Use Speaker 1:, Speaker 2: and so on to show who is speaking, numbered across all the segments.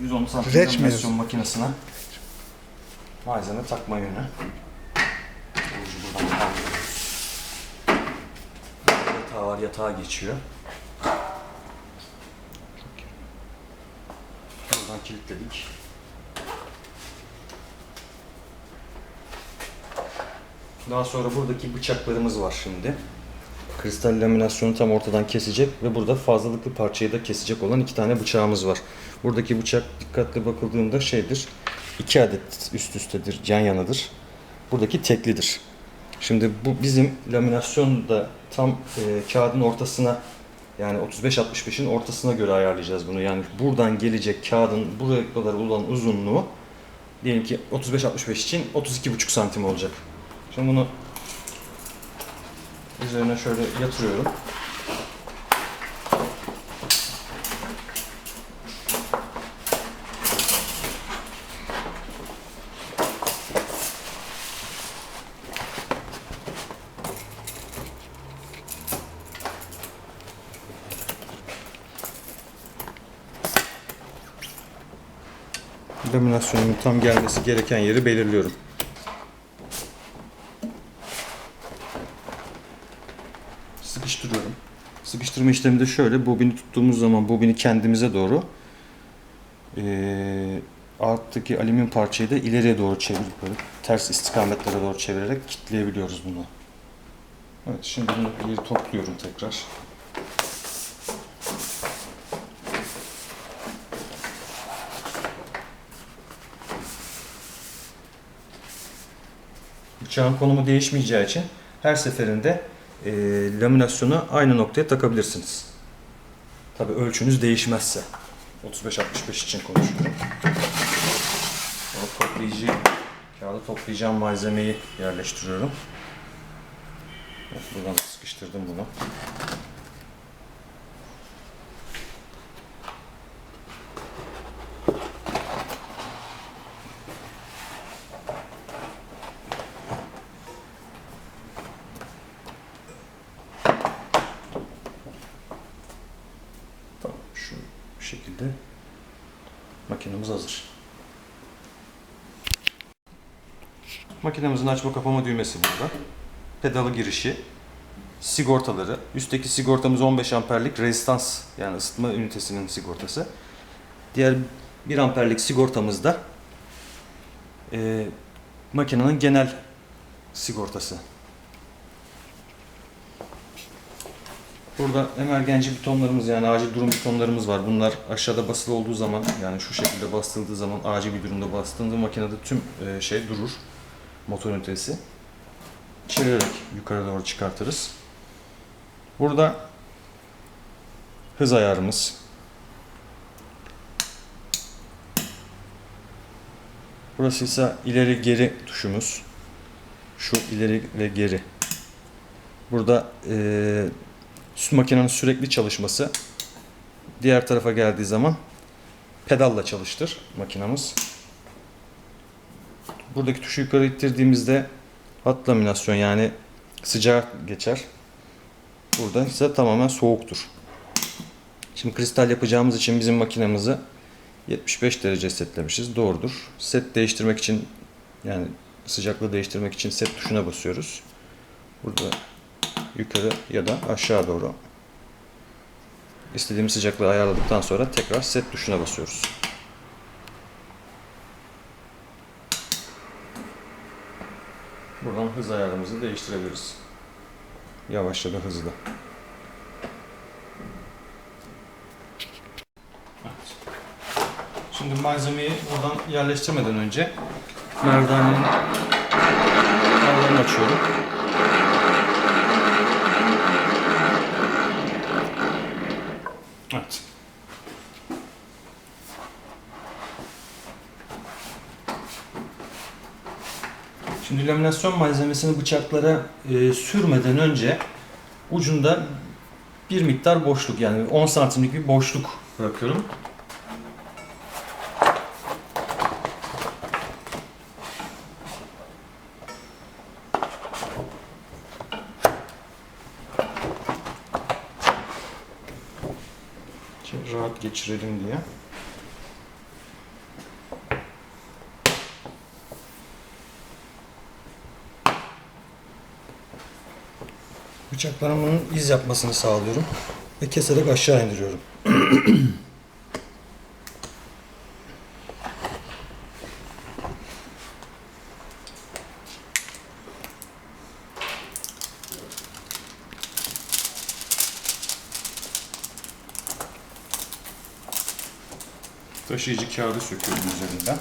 Speaker 1: 110 santim
Speaker 2: Reç
Speaker 1: laminasyon makinesine malzeme takma yönü. Ucu buradan kaldırıyoruz. Yatağı var, yatağa geçiyor. Buradan kilitledik. Daha sonra buradaki bıçaklarımız var şimdi. Kristal laminasyonu tam ortadan kesecek ve burada fazlalıklı parçayı da kesecek olan iki tane bıçağımız var. Buradaki bıçak dikkatli bakıldığında şeydir, iki adet üst üstedir, yan yanadır. Buradaki teklidir. Şimdi bu bizim laminasyonda tam e, kağıdın ortasına yani 35-65'in ortasına göre ayarlayacağız bunu. Yani buradan gelecek kağıdın buraya kadar olan uzunluğu diyelim ki 35-65 için 32,5 santim olacak. Şimdi bunu üzerine şöyle yatırıyorum. Laminasyonumun tam gelmesi gereken yeri belirliyorum. Sıkıştırma işlemi de şöyle. Bobini tuttuğumuz zaman bobini kendimize doğru eee alttaki alüminyum parçayı da ileriye doğru çevirip böyle ters istikametlere doğru çevirerek kilitleyebiliyoruz bunu. Evet şimdi bunu geri topluyorum tekrar. Bıçağın konumu değişmeyeceği için her seferinde e, laminasyonu aynı noktaya takabilirsiniz. Tabi ölçünüz değişmezse. 35-65 için konuşuyorum. Sonra toplayıcı, kağıda toplayacağım malzemeyi yerleştiriyorum. Buradan sıkıştırdım bunu. Tamam şu şekilde makinemiz hazır. Makinemizin açma kapama düğmesi burada. Pedalı girişi, sigortaları. Üstteki sigortamız 15 amperlik rezistans yani ısıtma ünitesinin sigortası. Diğer 1 amperlik sigortamız da e, makinenin genel sigortası. Burada emergenci butonlarımız yani acil durum butonlarımız var. Bunlar aşağıda basılı olduğu zaman yani şu şekilde bastırıldığı zaman acil bir durumda bastığında makinede tüm e, şey durur. Motor ünitesi. Çevirerek yukarı doğru çıkartırız. Burada hız ayarımız. Burası ise ileri geri tuşumuz. Şu ileri ve geri. Burada Su makinenin sürekli çalışması. Diğer tarafa geldiği zaman pedalla çalıştır makinamız. Buradaki tuşu yukarı ittirdiğimizde hat laminasyon yani sıcak geçer. Burada ise tamamen soğuktur. Şimdi kristal yapacağımız için bizim makinemizi 75 derece setlemişiz. Doğrudur. Set değiştirmek için yani sıcaklığı değiştirmek için set tuşuna basıyoruz. Burada yukarı ya da aşağı doğru istediğimiz sıcaklığı ayarladıktan sonra tekrar set tuşuna basıyoruz. Buradan hız ayarımızı değiştirebiliriz. Yavaş ya da hızlı. Evet. Şimdi malzemeyi buradan yerleştirmeden önce merdanenin ayarlarını açıyorum. Evet. Şimdi laminasyon malzemesini bıçaklara e, sürmeden önce ucunda bir miktar boşluk yani 10 santimlik bir boşluk bırakıyorum. Rahat geçirelim diye. Bıçaklarımın iz yapmasını sağlıyorum ve keserek aşağı indiriyorum. Taşıyıcı kağıdı söküyorum üzerinden.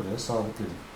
Speaker 1: Buraya sabitledim.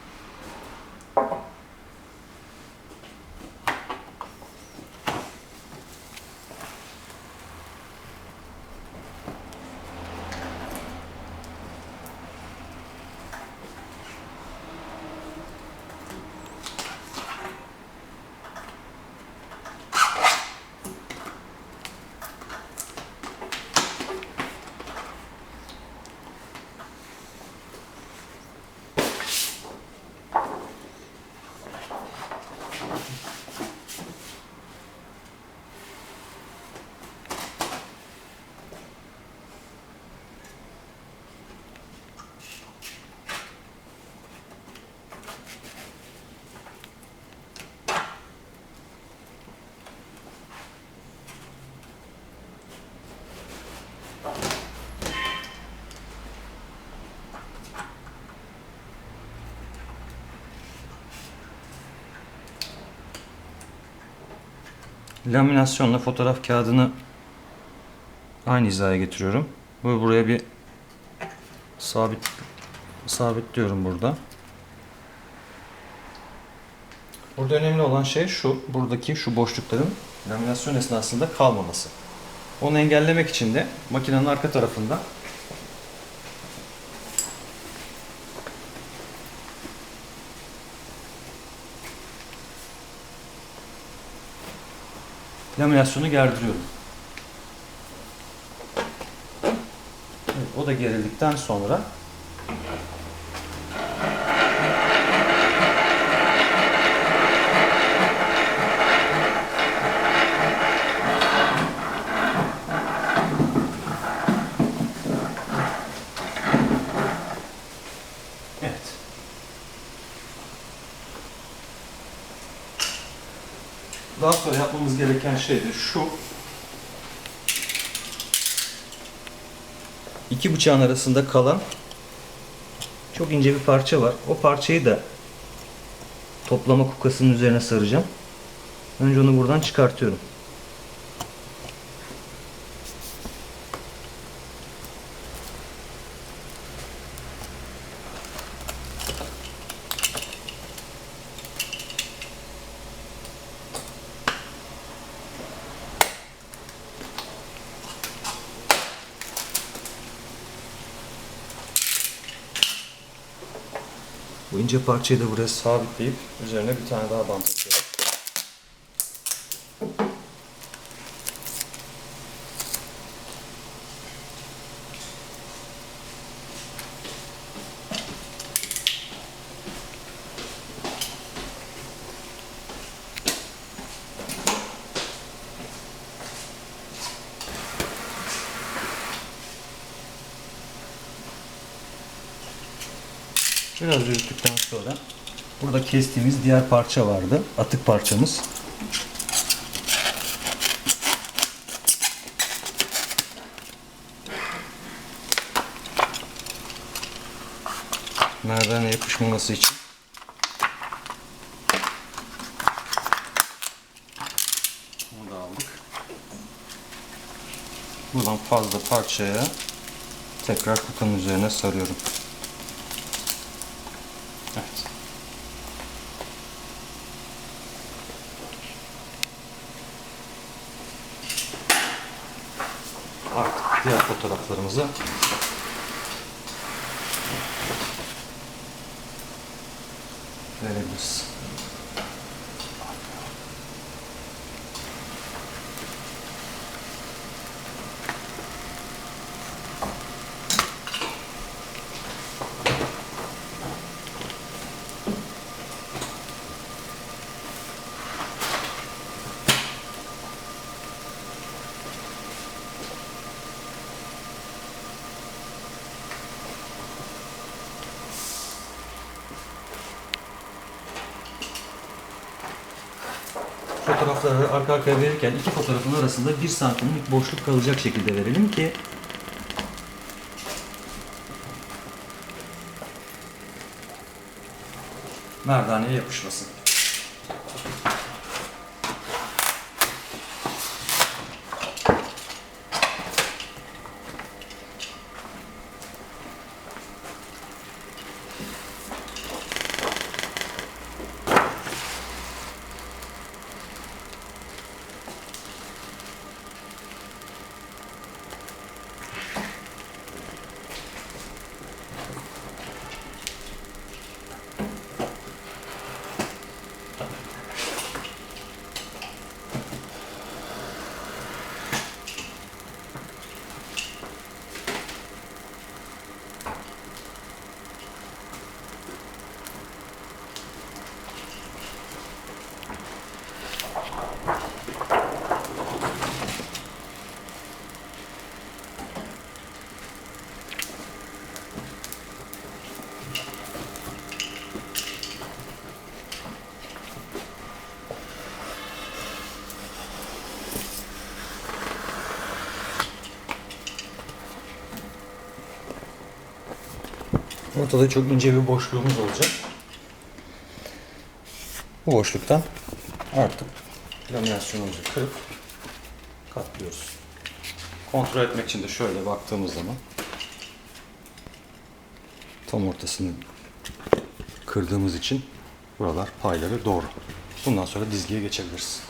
Speaker 1: Laminasyonla fotoğraf kağıdını aynı hizaya getiriyorum. Böyle buraya bir sabit sabitliyorum burada. Burada önemli olan şey şu, buradaki şu boşlukların laminasyon esnasında kalmaması. Onu engellemek için de makinenin arka tarafında laminasyonu gerdiriyorum. Evet, o da gerildikten sonra Evet. Daha sonra yapmamız gereken şey de şu. İki bıçağın arasında kalan çok ince bir parça var. O parçayı da toplama kukasının üzerine saracağım. Önce onu buradan çıkartıyorum. İnce parçayı da buraya sabitleyip üzerine bir tane daha bant atıyorum. Biraz yürüttükten sonra burada kestiğimiz diğer parça vardı. Atık parçamız. Merdane yapışmaması için. Bunu da aldık. Buradan fazla parçaya tekrar kukanın üzerine sarıyorum. Evet. Artık fotoğraflarımızı verebiliriz. Fotoğrafları arka arkaya verirken iki fotoğrafın arasında bir santimlik boşluk kalacak şekilde verelim ki merdaneye yapışmasın. Ortada çok ince bir boşluğumuz olacak. Bu boşluktan artık laminasyonumuzu kırıp katlıyoruz. Kontrol etmek için de şöyle baktığımız zaman tam ortasını kırdığımız için buralar payları doğru. Bundan sonra dizgiye geçebiliriz.